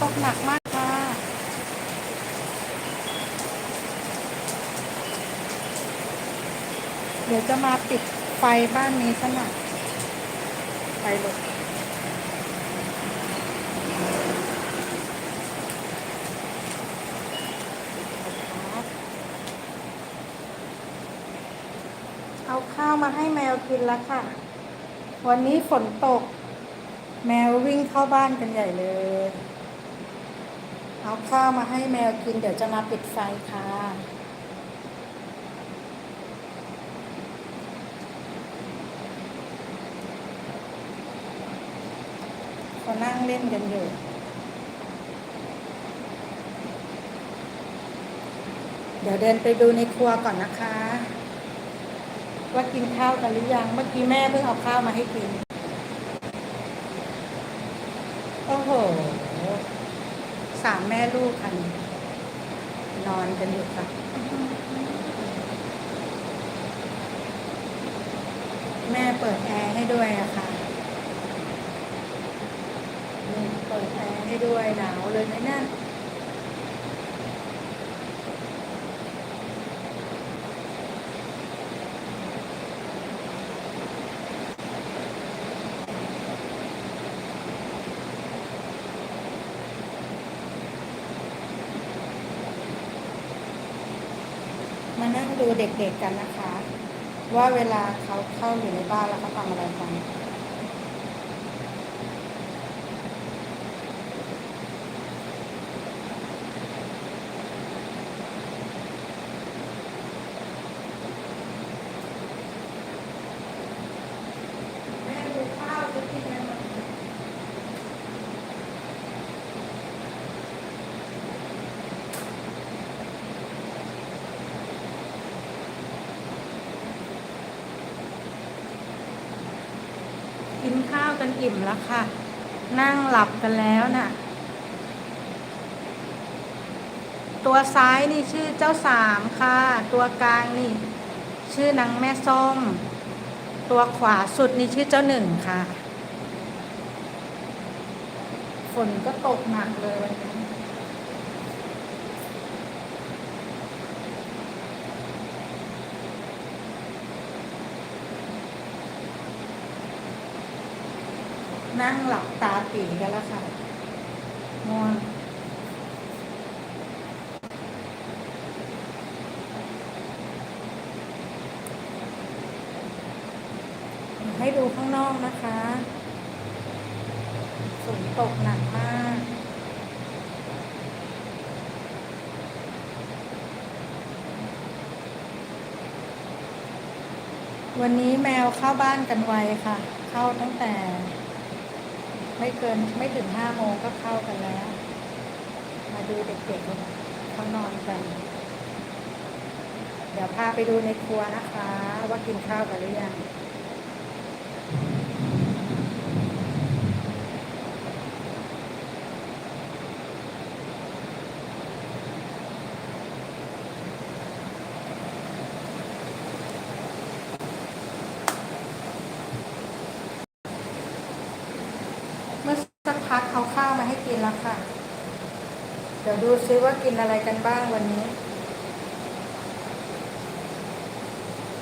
ตกหนักมากค่ะ เดี๋ยวจะมาปิดไฟบ้านนี้ซะหน่อยไฟลุกเอาข้าวมาให้แมวกินแล้วค่ะ วันนี้ฝนตก แมววิ่งเข้าบ้านกันใหญ่เลย เอาข้าวมาให้แมวกิน เดี๋ยวจะมาปิดไฟค่ะ เขานั่งเล่นกันอยู่เดี๋ยวเดินไปดูในครัวก่อนนะคะ ว่ากินข้าวกันหรือยัง เมื่อกี้แม่เพิ่งเอาข้าวมาให้กิน โอ้โห สามแม่ลูกกัน นอนกันอยู่ค่ะ แม่เปิดแอร์ให้ด้วยอะค่ะเปิดแอร์ให้ด้วยหนาวเลยนะเนี่ย นั่งดูเด็กๆกันนะคะ ว่าเวลาเขาเข้าอยู่ในบ้านแล้วเขาทำอะไรกัน แม่ดูข้าวจะกินอะไรมากินันอิ่มแล้วค่ะ นั่งหลับกันแล้วน่ะ ตัวซ้ายนี่ชื่อเจ้าสามค่ะ ตัวกลางนี่ ชื่อนางแม่ส้ม ตัวขวาสุดนี่ชื่อเจ้าหนึ่งค่ะ ฝนก็ตกหนักเลยวันนี้ นั่งหลับตาปีกันแล้วค่ะง่วงให้ดูข้างนอกนะคะฝนตกหนักมากวันนี้แมวเข้าบ้านกันไวค่ะ เข้าตั้งแต่ ไม่เกินไม่ถึงห้าโมงก็เข้ากันแล้ว มาดูเด็กๆเขานอนกัน เดี๋ยวพาไปดูในครัวนะคะ ว่ากินข้าวกันหรือยัง เมื่อสักพักเข้าวมาให้กินแล้วค่ะ เดี๋ยวดูซิว่ากินอะไรกันบ้างวันนี้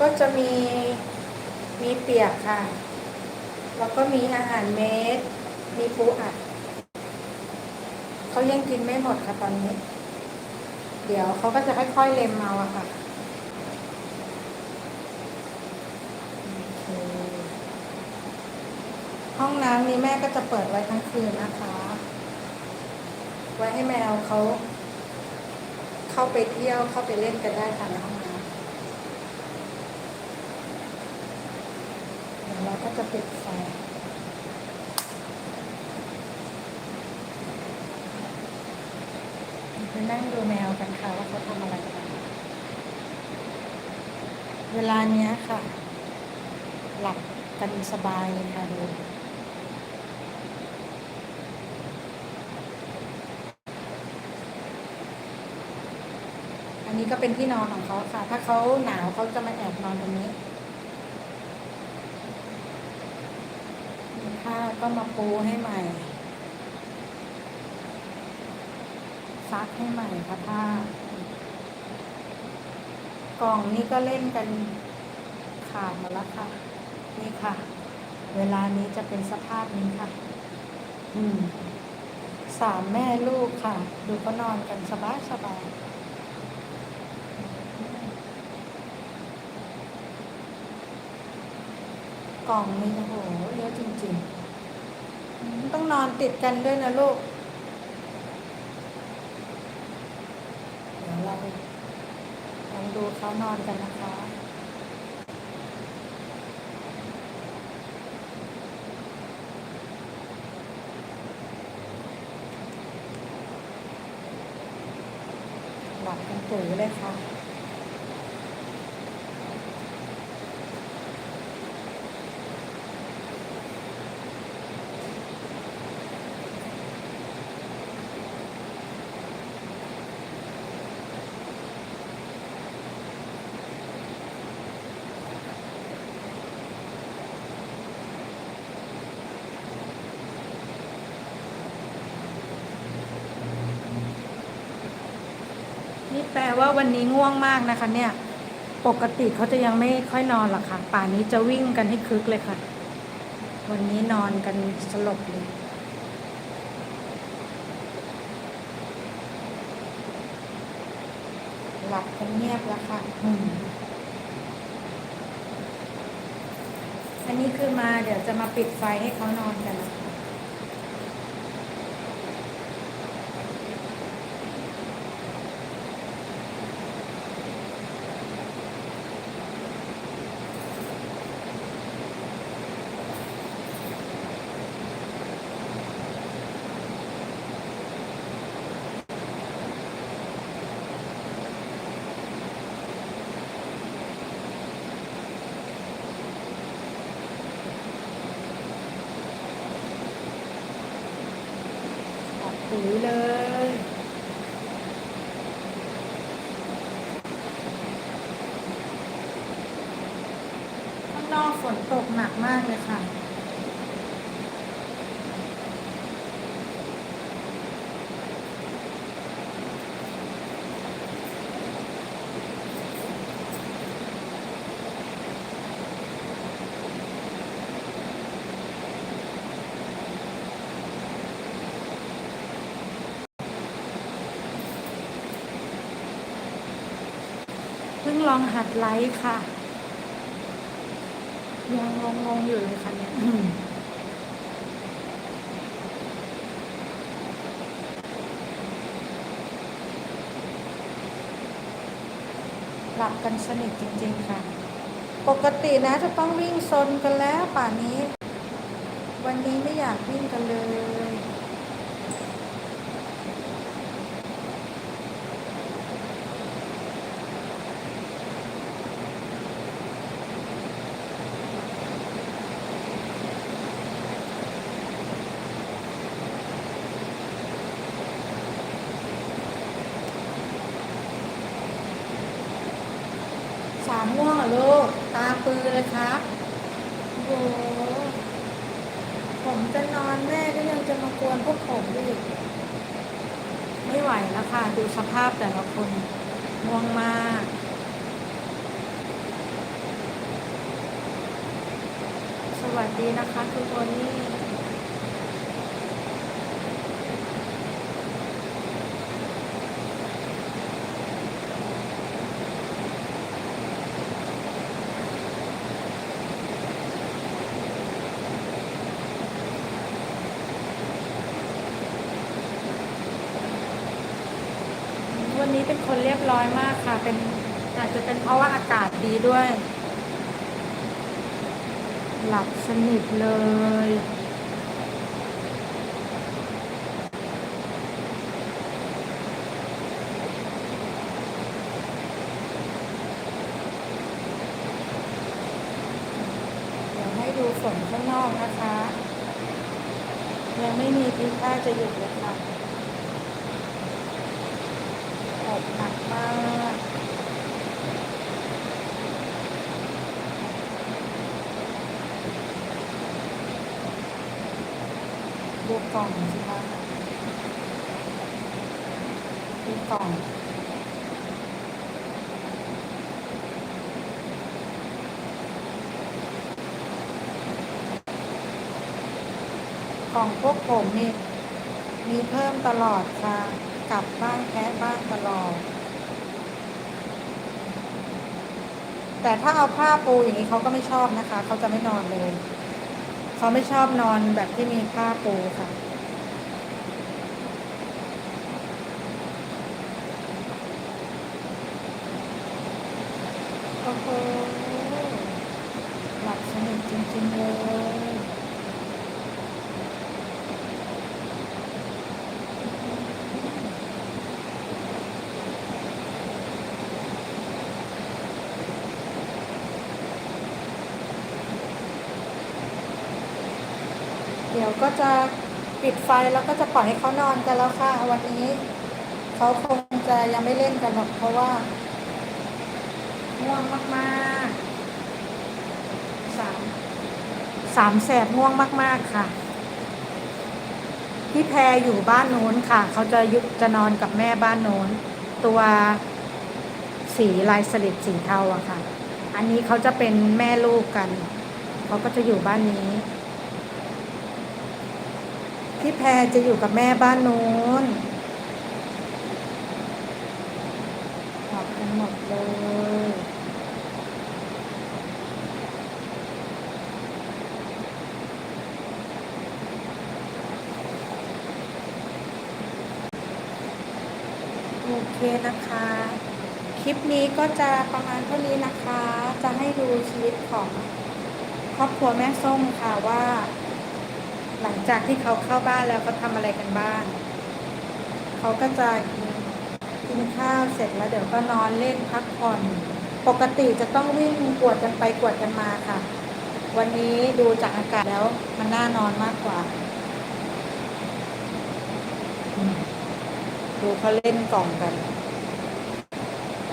ก็จะมีมีเปียกค่ะ แล้วก็มีอาหารเม็ด มีปูอัด เขายังกินไม่หมดค่ะตอนนี้ เดี๋ยวเขาก็จะค่อยๆเล็มเอาอะค่ะโอเค ห้องน้ำนี้แม่ก็จะเปิดไว้ทั้งคืนนะคะ ไว้ให้แมวเขาเข้าไปเที่ยวเข้าไปเล่นกันได้ค่ะในห้องน้ำเดี๋ยวเราก็จะปิดไฟไปนั่งดูแมวกันค่ะว่าเขาทำอะไรกันเวลาเนี้ยค่ะ หลับกันสบายเลยค่ะดู นี้ก็เป็นที่นอนของเขาค่ะ ถ้าเขาหนาวเขาจะมาแอบนอนตรงนี้ผ้าก็มาปูให้ใหม่ ซักให้ใหม่ค่ะผ้ากล่องนี้ก็เล่นกันขาดหมดแล้วค่ะ นี่ค่ะ เวลานี้จะเป็นสภาพนี้ค่ะ อืม สามแม่ลูกค่ะ ดูก็นอนกันสบายสบาย กล่องนี้โอ้โหเยอะจริงๆ ต้องนอนติดกันด้วยนะลูก เดี๋ยวเราลองดูเขานอนกันนะคะหลับกันตื่นเลยค่ะ ว่าวันนี้ง่วงมากนะคะ เนี่ย ปกติเขาจะยังไม่ค่อยนอนหรอกค่ะ ป่านนี้จะวิ่งกันให้คึกเลยค่ะ วันนี้นอนกันสลบเลยหลับกันเงียบแล้วค่ะอืมอันนี้คือมาเดี๋ยวจะมาปิดไฟให้เขานอนกันนะ ออกปุ๋ยเลย ข้างนอกฝนตกหนักมากเลยค่ะ เพิ่ง ลองหัดไลฟ์ค่ะ ยังงงๆอยู่เลยค่ะเนี่ยหลับกันสนิทจริง ๆ ค่ะ ปกตินะจะต้องวิ่งซนกันแล้วป่านนี้ วันนี้ไม่อยากวิ่งกันเลย สามง่วงเหรอลูก ตา ปือเลยครับโอ้โหผมจะนอนแม่ก็ยังจะมากวนพวกผมอีกไม่ไหวแล้วค่ะ ดูสภาพแต่ละคนง่วงมากสวัสดีนะคะทุกคนนี่นี้เป็นคนเรียบร้อยมากค่ะ เป็นอาจจะเป็นเพราะว่าอากาศดีด้วย หลับสนิทเลยเดี๋ยวให้ดูฝนข้างนอกนะคะ ยังไม่มีทีท่าจะหยุดเลยค่ะ ตกหนักมากดู กล่องสิคะกล่องกล่องพวกผมนี่มีเพิ่มตลอดค่ะ กลับบ้านแพ้บ้านตลอด แต่ถ้าเอาผ้าปูอย่างนี้เขาก็ไม่ชอบนะคะ เขาจะไม่นอนเลย เขาไม่ชอบนอนแบบที่มีผ้าปูค่ะ โอ้โห หลับสนิทจริงๆเลย เดี๋ ยวก็จะปิดไฟแล้วก็จะปล่อยให้เขานอนกันแล้วค่ะวันนี้เขาคงจะยังไม่เล่นกันหรอกเพราะว่าง่วงมากๆสามสามแสบง่วงมาก ๆค่ะ พี่แพรอยู่บ้านโน้นค่ะ เขาจะยุจะนอนกับแม่บ้านโน้น ตัวสีลายสลิดสีเทาอะค่ะ อันนี้เขาจะเป็นแม่ลูกกัน เขาก็จะอยู่บ้านนี้ พี่แพรจะอยู่กับแม่บ้านโน้นหลับกันหมดเลยโอเคนะคะ คลิปนี้ก็จะประมาณเท่านี้นะคะ จะให้ดูชีวิตของครอบครัวแม่ส้มค่ะว่า หลังจากที่เขาเข้าบ้านแล้วเขาทำอะไรกันบ้างเขาก็จะกินกินข้าวเสร็จแล้วเดี๋ยวก็นอนเล่นพักผ่อน ปกติจะต้องวิ่งกวดกันไปกวดกันมาค่ะ วันนี้ดูจากอากาศแล้วมันน่านอนมากกว่า ดูเขาเล่นกล่องกัน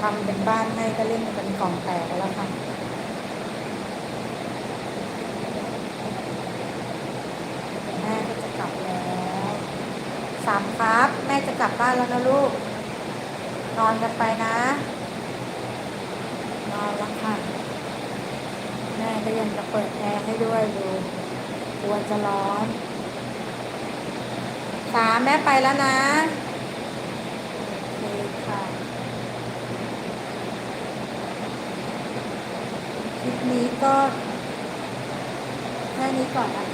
ทำเป็นบ้านให้ก็เล่นกันกล่องแตกแล้วค่ะ แม่ก็จะกลับแล้วสามครับ แม่จะ กลับบ้านแล้วนะลูก นอนกันไปนะ นอนล้วค่ะแม่ก็ยังจะเปิดแอร์ให้ด้วยดูกลัวจะร้อนสามแม่ไปแล้วนะโอเคค่ะคลิปนี้ก็แค่นี้ก่อนนะคะ